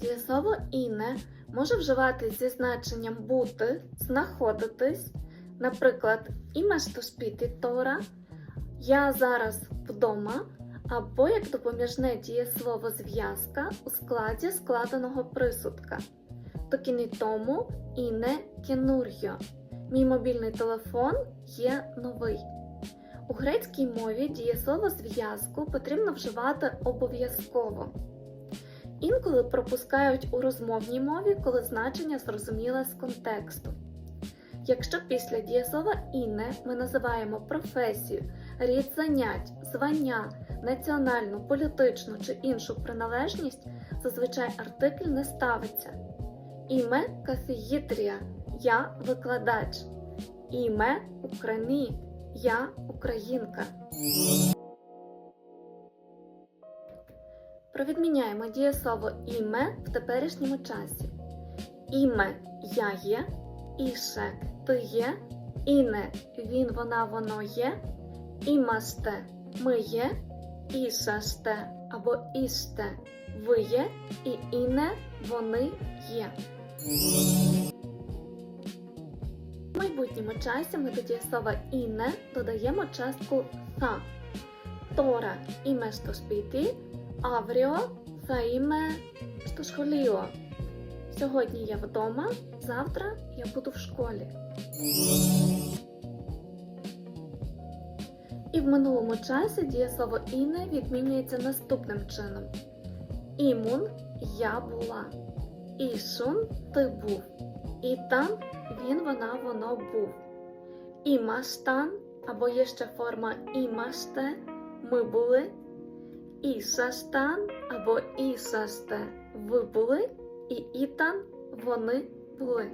Дієслово іне може вживатись зі значенням бути, знаходитись, наприклад, то тора, я зараз вдома, або як допоміжне дієслово зв'язка у складі складеного присудка. Токіні тому іне кенур'йо. Мій мобільний телефон є новий. У грецькій мові дієслово зв'язку потрібно вживати обов'язково. Інколи пропускають у розмовній мові, коли значення зрозуміле з контексту. Якщо після дієслова інне ми називаємо професію, рід занять, звання, національну, політичну чи іншу приналежність, зазвичай артикль не ставиться. Іме кафеїтрія я викладач. Іме Украні я українка. Провідміняємо дієслово іме в теперішньому часі. Іме я є, іше ти є, іне він, вона, воно є, імасте ми є, ішаште або іште ви є, і іне вони є. В майбутньому часі ми до дієслова іне додаємо частку «са». Тора іме що авріо «θα іме що школіо. Сьогодні я вдома, завтра я буду в школі. І в минулому часі дієслово іне відмінюється наступним чином. Імун я була. Ішун ти був. І там він, вона, воно був. Імаштан або є ще форма імаште ми були. Ішаштан або Ісасте ви були. І ітан вони були.